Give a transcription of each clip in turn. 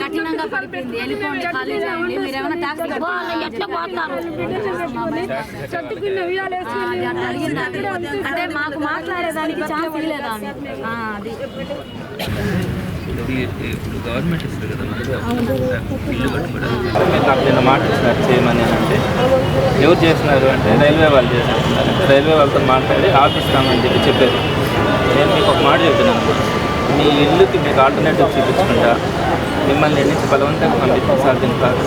కఠినంగా పడిపోయింది. వెళ్ళిపోండి ఖాళీ చేయండి. మీరు ఏమైనా ఎట్లా పోతారు అంటే మాకు మాట్లాడేదానికి ఛాన్స్ అది. నిన్న మాట చేయమని అంటే ఎవరు చేస్తున్నారు అంటే రైల్వే వాళ్ళు చేస్తున్నారు అంటే రైల్వే వాళ్ళతో మాట్లాడి ఆఫీస్ రామని చెప్పి చెప్పారు. నేను మీకు ఒక మాట చెప్తున్నాను మీ ఇల్లుకి మీకు ఆల్టర్నేటివ్ చూపించుకుంటా మిమ్మల్ని ఎన్ని నుంచి బలవంతంగా పంపిస్తాం దీని కాదు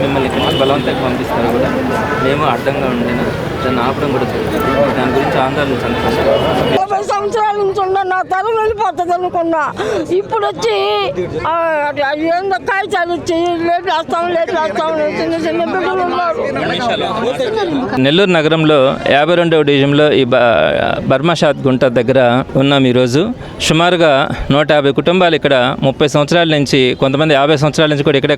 మిమ్మల్ని ఇక్కడ నుంచి బలవంతంగా పంపిస్తారు కూడా మేము అర్థంగా ఉండిన దాన్ని ఆపడం కూడా జరుగుతుంది. దాని గురించి ఆందోళన చెందుతున్నాం యాభై సంవత్సరాల నుంచి ఉన్న నా తరం వెళ్ళిపోతుంది అనుకున్నా. ఇప్పుడు వచ్చి ఆ, అది అది ఏందో కాగితాలు ఇచ్చి లేట్ వేస్తాం లేట్ వేస్తాం చిన్న చిన్న బిడ్డలు నెల్లూరు నగరంలో యాభై రెండవ డివిజన్లో ఈ బ బర్మాషాద్ గుంట దగ్గర ఉన్నాం ఈరోజు. సుమారుగా నూట యాభై కుటుంబాలు ఇక్కడ ముప్పై సంవత్సరాల నుంచి కొంతమంది యాభై సంవత్సరాల నుంచి కూడా ఇక్కడే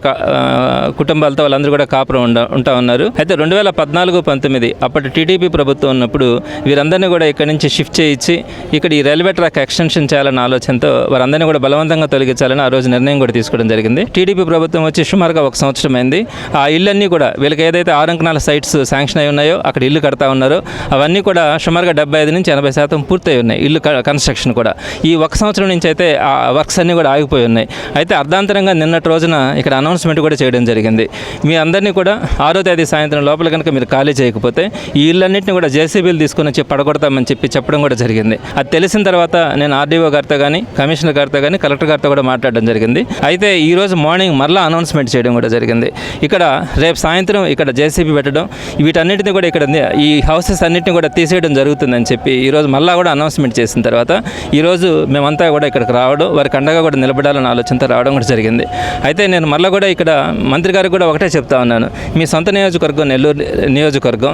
కుటుంబాలతో వాళ్ళందరూ కూడా కాపురం ఉండ ఉంటా ఉన్నారు. అయితే రెండు వేల పద్నాలుగు పంతొమ్మిది అప్పటి టీడీపీ ప్రభుత్వం ఉన్నప్పుడు వీరందరినీ కూడా ఇక్కడ నుంచి షిఫ్ట్ చేయించి ఇక్కడ ఈ రైల్వే ట్రాక్ ఎక్స్టెన్షన్ చేయాలన్న ఆలోచనతో వారందరినీ కూడా బలవంతంగా తొలగించాలని ఆ రోజు నిర్ణయం కూడా తీసుకోవడం జరిగింది. టీడీపీ ప్రభుత్వం వచ్చి సుమారుగా ఒక సంవత్సరం అయింది. ఆ ఇళ్ళన్నీ కూడా వీళ్ళకి ఏదైతే ఆరంకణ అంకణాల సైట్స్ శాంక్షన్ అయి ఉన్నాయో అక్కడ ఇల్లు కడతా ఉన్నారు అవన్నీ కూడా సుమారుగా డెబ్బై ఐదు నుంచి ఎనభై శాతం పూర్తయి ఉన్నాయి ఇల్లు కన్స్ట్రక్షన్ కూడా. ఈ ఒక సంవత్సరం నుంచి అయితే ఆ వర్క్స్ అన్నీ కూడా ఆగిపోయి ఉన్నాయి. అయితే అర్ధాంతరంగా నిన్నటి రోజున ఇక్కడ అనౌన్స్మెంట్ కూడా చేయడం జరిగింది. మీ అందరినీ కూడా ఆరో తేదీ సాయంత్రం లోపల కనుక మీరు ఖాళీ చేయకపోతే ఈ ఇళ్ళన్నింటినీ కూడా జేసీబీలు తీసుకుని వచ్చి పడగొడతామని చెప్పి చెప్పడం కూడా జరిగింది. అది తెలిసిన తర్వాత నేను ఆర్డీఓ గారితో కానీ కమిషనర్ గారితో కానీ కలెక్టర్ గారితో కూడా మాట్లాడడం జరిగింది. అయితే ఈ రోజు మార్నింగ్ మరలా అనౌన్స్మెంట్ చేయడం కూడా జరిగింది. ఇక్కడ రేపు సాయంత్రం ఇక్కడ జేసీబీ పెట్టడం. వీటన్నిటిని కూడా ఇక్కడ ఈ హౌసెస్ అన్నిటిని కూడా తీసేయడం జరుగుతుందని చెప్పి ఈరోజు మళ్ళా కూడా అనౌన్స్మెంట్ చేసిన తర్వాత ఈరోజు మేమంతా కూడా ఇక్కడికి రావడం వారికి అండగా కూడా నిలబడాలన్న ఆలోచనతో రావడం కూడా జరిగింది. అయితే నేను మళ్ళీ కూడా ఇక్కడ మంత్రి గారికి కూడా ఒకటే చెప్తా ఉన్నాను. మీ సొంత నియోజకవర్గం నెల్లూరు నియోజకవర్గం.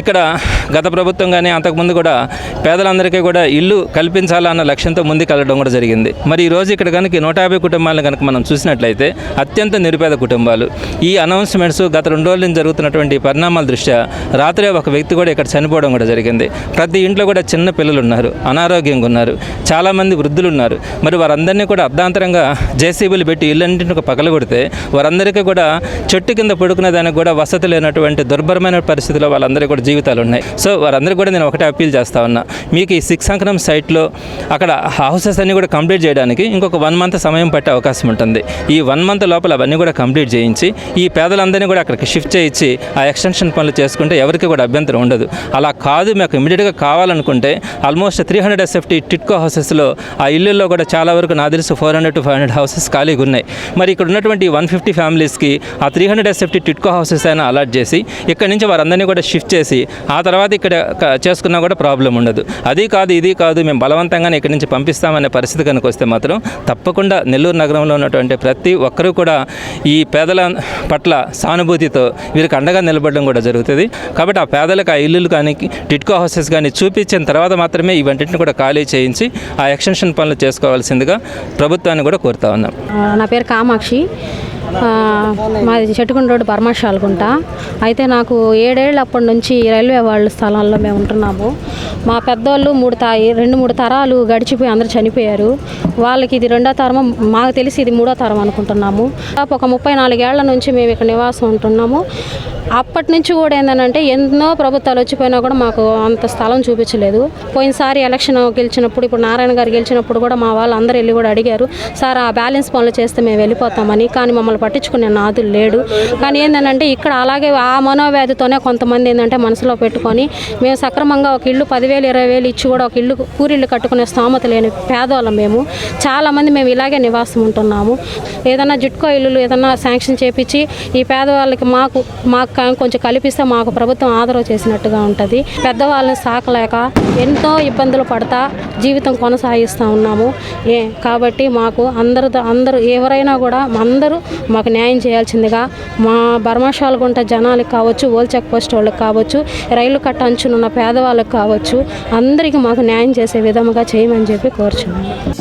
ఇక్కడ గత ప్రభుత్వం కానీ అంతకుముందు కూడా పేదలందరికీ కూడా ఇల్లు కల్పించాలన్న లక్ష్యంతో ముందుకు వెళ్ళడం కూడా జరిగింది. మరి ఈ రోజు ఇక్కడ కనుక నూట యాభై కుటుంబాలను కనుక మనం చూసినట్లయితే అత్యంత నిరుపేద కుటుంబాలు. ఈ అనౌన్స్మెంట్స్ గత రెండు రోజుల నుంచి జరుగుతున్నటువంటి పరిణామాల దృష్ట్యా రాత్రే ఒక వ్యక్తి కూడా ఇక్కడ చనిపోవడం కూడా జరిగింది. ప్రతి ఇంట్లో కూడా చిన్న పిల్లలు ఉన్నారు అనారోగ్యంగా ఉన్నారు చాలామంది వృద్ధులు ఉన్నారు మరి వారందరినీ కూడా అర్ధాంతరంగా జేసీబీలు పెట్టి ఇళ్ళన్నింటిని పగలగొడితే వారందరికీ కూడా చెట్టు కింద పడుకునే దానికి కూడా వసతి లేనటువంటి దుర్భరమైన పరిస్థితిలో వాళ్ళందరికీ కూడా జీవితాలు ఉన్నాయి. సో వారందరికీ కూడా నేను ఒకటే అప్పీల్ చేస్తా ఉన్నా. మీకు ఈ సిక్స్ అంకనం సైట్లో అక్కడ హౌసెస్ అన్నీ కూడా కంప్లీట్ చేయడానికి ఇంకొక వన్ మంత్ సమయం పట్టే అవకాశం ఉంటుంది. ఈ వన్ మంత్ లోపల అవన్నీ కూడా కంప్లీట్ చేయించి ఈ పేదలందరినీ కూడా అక్కడికి షిఫ్ట్ చేయించి ఆ ఎక్స్టెన్షన్ పనులు చేసుకుంటే ఎవరికి కూడా అభ్యంతరం ఉండదు. అలా కాదు మాకు ఇమీడియట్గా కావాలనుకుంటే almost three hundred SFT TIDCO హౌసెస్లో ఆ ఇల్లుల్లో కూడా చాలా వరకు నా తెలుసు four hundred to five hundred houses ఖాళీగా ఉన్నాయి. మరి ఇక్కడ ఉన్నటువంటి వన్ ఫిఫ్టీ ఫ్యామిలీస్కి ఆ three hundred SFT TIDCO houses అయినా అలాట్ చేసి ఇక్కడ నుంచి వారందరినీ కూడా షిఫ్ట్ చేసి ఆ తర్వాత ఇక్కడ చేసుకున్నా కూడా ప్రాబ్లం ఉండదు. అది కాదు ఇది కాదు మేము బలవంతంగానే ఇక్కడి నుంచి పంపిస్తామనే పరిస్థితి కనుక వస్తే మాత్రం తప్పకుండా నెల్లూరు నగరంలో ఉన్నటువంటి ప్రతి ఒక్కరూ కూడా ఈ పేదల పట్ల సానుభూతితో వీరికి అండగా నిలబడడం కూడా జరుగుతుంది. కాబట్టి ఆ పేదలకు ఆ ఇల్లులు కానీ టిట్కో హౌసెస్ కానీ చూపించిన తర్వాత మాత్రమే ఇవంటిని కూడా ఖాళీ చేయించి ఆ ఎక్స్టెన్షన్ పనులు చేసుకోవాల్సిందిగా ప్రభుత్వాన్ని కూడా కోరుతా ఉన్నాం. నా పేరు కామాక్షి. మాది చెట్టుకుండ రోడ్డు పరమాశాలకుంట అయితే నాకు ఏడేళ్ళు అప్పటి నుంచి రైల్వే వాళ్ళ స్థలంలో మేము ఉంటున్నాము. మా పెద్దోళ్ళు మూడు తా రెండు మూడు తరాలు గడిచిపోయి అందరూ చనిపోయారు. వాళ్ళకి ఇది రెండో తరం మాకు తెలిసి ఇది మూడో తరం అనుకుంటున్నాము. ఒక ముప్పై నాలుగేళ్ళ నుంచి మేము ఇక్కడ నివాసం ఉంటున్నాము. అప్పటి నుంచి కూడా ఏంటంటే ఎన్నో ప్రభుత్వాలు వచ్చిపోయినా కూడా మాకు అంత స్థలం చూపించలేదు. పోయినసారి ఎలక్షన్ గెలిచినప్పుడు ఇప్పుడు నారాయణ గారు గెలిచినప్పుడు కూడా మా వాళ్ళు అందరూ వెళ్ళి కూడా అడిగారు సార్ ఆ బ్యాలెన్స్ పనులు చేస్తే మేము వెళ్ళిపోతామని కానీ మమ్మల్ని పట్టించుకునే నాదులు లేడు. కానీ ఏంటంటే ఇక్కడ అలాగే ఆ మనోవ్యాధితోనే కొంతమంది ఏంటంటే మనసులో పెట్టుకొని మేము సక్రమంగా ఒక ఇల్లు పదివేలు ఇరవై వేలు ఇచ్చి కూడా ఒక ఇల్లు పూరిళ్ళు కట్టుకునే స్థోమత లేని పేదవాళ్ళం మేము. చాలామంది మేము ఇలాగే నివాసం ఉంటున్నాము. ఏదైనా జుట్కో ఇల్లులు ఏదైనా శాంక్షన్ చేపించి ఈ పేదవాళ్ళకి మాకు మాకు కొంచెం కల్పిస్తే మాకు ప్రభుత్వం ఆదరవ చేసినట్టుగా ఉంటుంది. పెద్దవాళ్ళని సాకలేక ఎంతో ఇబ్బందులు పడతా జీవితం కొనసాగిస్తూ ఉన్నాము. ఏ కాబట్టి మాకు అందరు అందరూ ఎవరైనా కూడా అందరూ మాకు న్యాయం చేయాల్సిందిగా మా బర్మాషాలగుంట జనాలకు కావచ్చు ఓల్ చెక్ పోస్ట్ వాళ్ళకి కావచ్చు రైలు కట్ట అంచునున్న పేదవాళ్ళకి కావచ్చు అందరికీ మాకు న్యాయం చేసే విధముగా చేయమని చెప్పి కోరుచున్నాను